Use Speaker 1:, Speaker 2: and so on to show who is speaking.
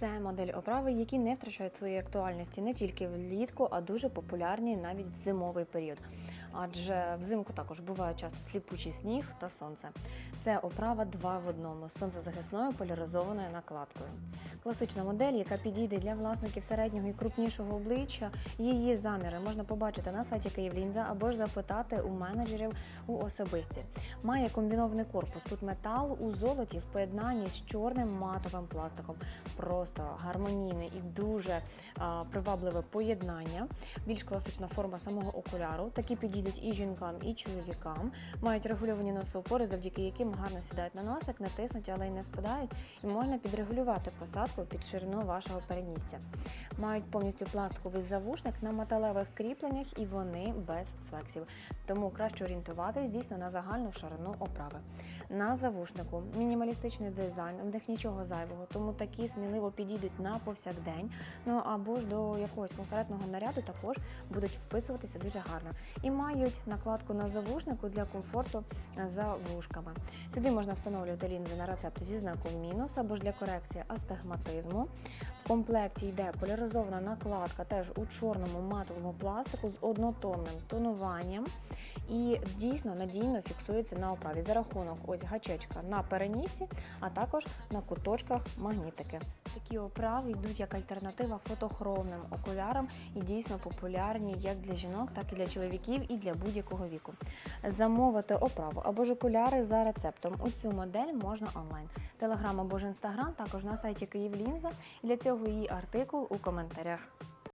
Speaker 1: Це модель оправи, які не втрачають своєї актуальності не тільки влітку, а дуже популярні навіть в зимовий період. Адже взимку також буває часто сліпучий сніг та сонце. Це оправа два в одному з сонцезахисною поляризованою накладкою. Класична модель, яка підійде для власників середнього і крупнішого обличчя. Її заміри можна побачити на сайті Київлінза або ж запитати у менеджерів у особисті. Має комбінований корпус. Тут метал у золоті в поєднанні з чорним матовим пластиком. Просто гармонійне і дуже а, привабливе поєднання. Більш класична форма самого окуляру. Такі підійдуть і жінкам, і чоловікам. Мають регульовані носоупори, завдяки яким гарно сідають на носик, не тиснуть, але й не спадають. І можна підрегулювати посадку під ширину вашого перенісся. Мають повністю пластиковий завушник на металевих кріпленнях, і вони без флексів. Тому краще орієнтуватись дійсно на загальну ширину оправи. На завушнику мінімалістичний дизайн, в них нічого зайвого, тому такі сміливо підійдуть на повсякдень. Ну або ж до якогось конкретного наряду також будуть вписуватися дуже гарно. І мають накладку на завушнику для комфорту за вушками. Сюди можна встановлювати лінзи на рецепт зі знаком мінус або ж для корекції астигматизму. В комплекті йде поляризована накладка теж у чорному матовому пластику з однотонним тонуванням. І дійсно надійно фіксується на оправі. За рахунок ось гачечка на перенісі, а також на куточках магнітики. Такі оправи йдуть як альтернатива фотохромним окулярам і дійсно популярні як для жінок, так і для чоловіків і для будь-якого віку. Замовити оправу або ж окуляри за рецептом. У цю модель можна онлайн. Телеграм або ж інстаграм також на сайті Київлінза. Для цього її артикул у коментарях.